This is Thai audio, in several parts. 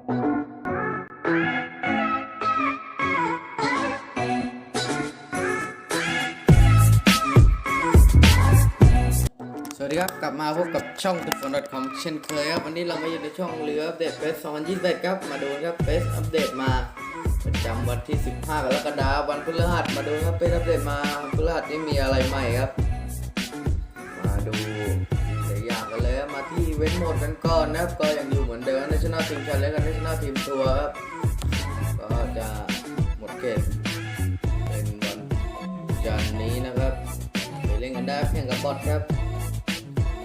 สวัสดีครับ กลับมาพบกับช่องตุกฟอนดอทคอมเช่นเคยครับ วันนี้เรามาอยู่ในช่องเรืออัปเดตเฟส2021ครับ มาดูครับเฟสอัปเดตมาประจำวันที่ 15กรกฎาคมวันพฤหัสมาดูครับเฟสอัปเดตมาวันพฤหัสนี่มีอะไรใหม่ครับ มาดู เว้นโหมดกันก่อนนะครับก็ยังอยู่เหมือนเดิม National Team Challenge กับ National Team Tour ครับก็จะหมดเกตเป็นวันจันนี้นะครับไปเล่นกันได้แข่งกับบอทครับ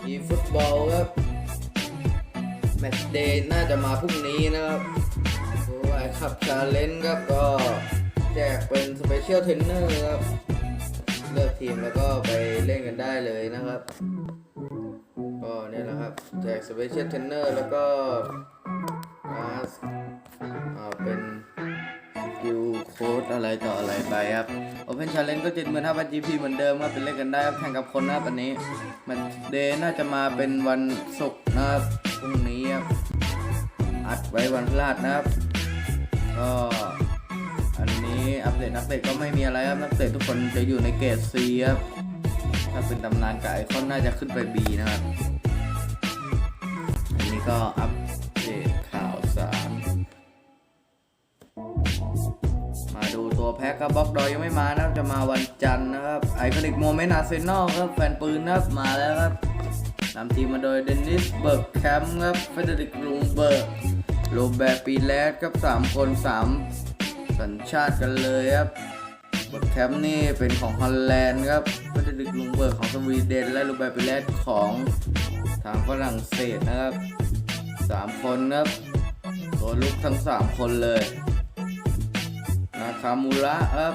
ทีฟุตบอลครับแมตช์เดย์น่าจะมาพรุ่งนี้นะครับโอ้ยครับชาเลนจ์ครับก็แจกเป็นสเปเชียลเทรนเนอร์ครับ เลือกทีมแล้วก็ไปเล่นกันได้เลยนะครับ ก็เนี่ยแหละครับแจกสเปเชียลเทรนเนอร์แล้วก็มาสอ่าเป็นสกิลโค้ดอะไรต่ออะไรไปครับ Open Challenge ก็เจ็ดหมื่นห้าพัน GP เหมือนเดิมครับเป็นเล่นกันได้ครับแข่งกับคนนะครับอันนี้ มันเดย์น่าจะมาเป็นวันศุกร์นะครับพรุ่งนี้ครับอัดไว้วันพฤหัสนะครับก็อันนี้อัปเดตนักเตะก็ไม่มีอะไรครับนักเตะทุกคนจะอยู่ในเกรด C ครับถ้าเป็นตำนานกับไอคอนน่าจะขึ้นไป B นะครับ ก็อัปเดตข่าวสารมาดูตัวแพ็คครับบล็อกดอยยังไม่มานะจะมาวันจันทร์นะครับไอคอนิกโมเมนต์อาร์เซนอลครับแฟนปืนนะครับมาแล้วครับนำทีมมาโดยเดนนิสเบิร์กแคมป์ครับเฟเดริกลุงเบิร์กโรแบร์ปีแลสครับสามคนสามสัญชาติกันเลยครับเบิร์กแคมป์นี่เป็นของฮอลแลนด์ครับเฟเดริกลุงเบิร์กของสวีเดนและโรแบร์ปีแลสของทางฝรั่งเศสนะครับ สามคนครับตัวลุกทั้งสามคนเลย นาคามูระครับ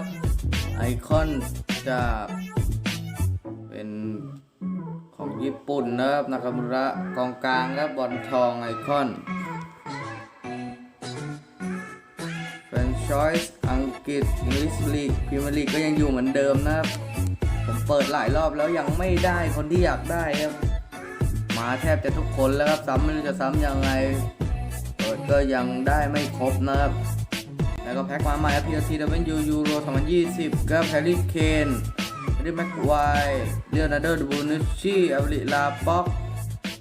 ไอคอนจากเป็นของญี่ปุ่นนะครับ นาคามูระกองกลางครับบอลทองไอคอนแฟรนชอยส์อังกฤษอังกฤษลีกพรีเมียร์ลีกก็ยังอยู่เหมือนเดิมนะครับ ผมเปิดหลายรอบแล้วยังไม่ได้คนที่อยากได้ครับ มาแทบจะทุกคนแล้วครับซ้ำไม่รู้จะซ้ำยังไงเปิดก็ยังได้ไม่ครบนะครับแล้วก็แพ็กมาใหม่ครับ PLC W Euro 2020ครับแฮร์รี่เคนแฮร์รี่แม็กไวเลียนาร์โดดูบูนุชชีอับริลาป็อก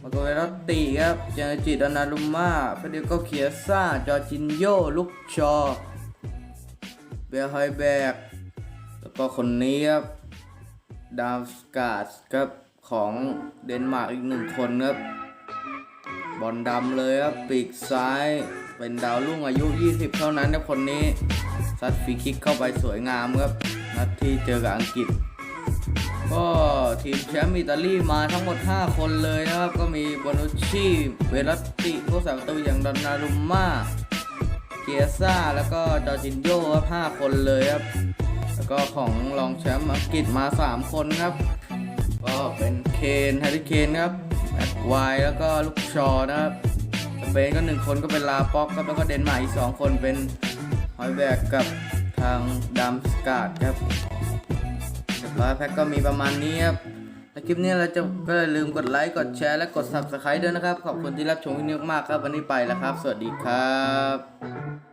มาโกเวรตติครับเจนจิดานารุม่าเฟเดโกเคียซ่า จอจินโยลุกชอ เบลไฮแบก แล้วก็คนนี้ครับ ดาวสกาดครับ ของเดนมาร์กอีกหนึ่งคนครับ บอลดำเลยครับปีกซ้ายเป็นดาวรุ่งอายุ 20 เท่านั้นนะคนนี้ซัดฟรีคิกเข้าไปสวยงามครับนัดที่เจอกับอังกฤษ ก็ทีมแชมป์อิตาลีมาทั้งหมด 5 คนเลยนะครับ ก็มีบอนุชชีเวรัตติผู้สาประตูอย่างดอนนารุมมาเกียซ่า แล้วก็จอร์จินโยครับ5คนเลยครับ แล้วก็ของรองแชมป์อังกฤษมา 3 คนครับ ก็เป็น เคนแฮร์รี่เคนครับแม็กไวแล้วก็ลูกชอนะครับสเปนก็หนึ่งคนก็เป็นลาป็อกครับแล้วก็เดนมาร์กอีกสองคนเป็นฮอยแบกกับทางดัมสกาดครับเรียบร้อยแพ็กก็มีประมาณนี้ครับถ้าคลิปนี้เราจะก็อย่าลืมกดไลค์กดแชร์และกด subscribe ด้วยนะครับ ขอบคุณที่รับชมวิดีโอมากครับ วันนี้ไปแล้วครับ สวัสดีครับ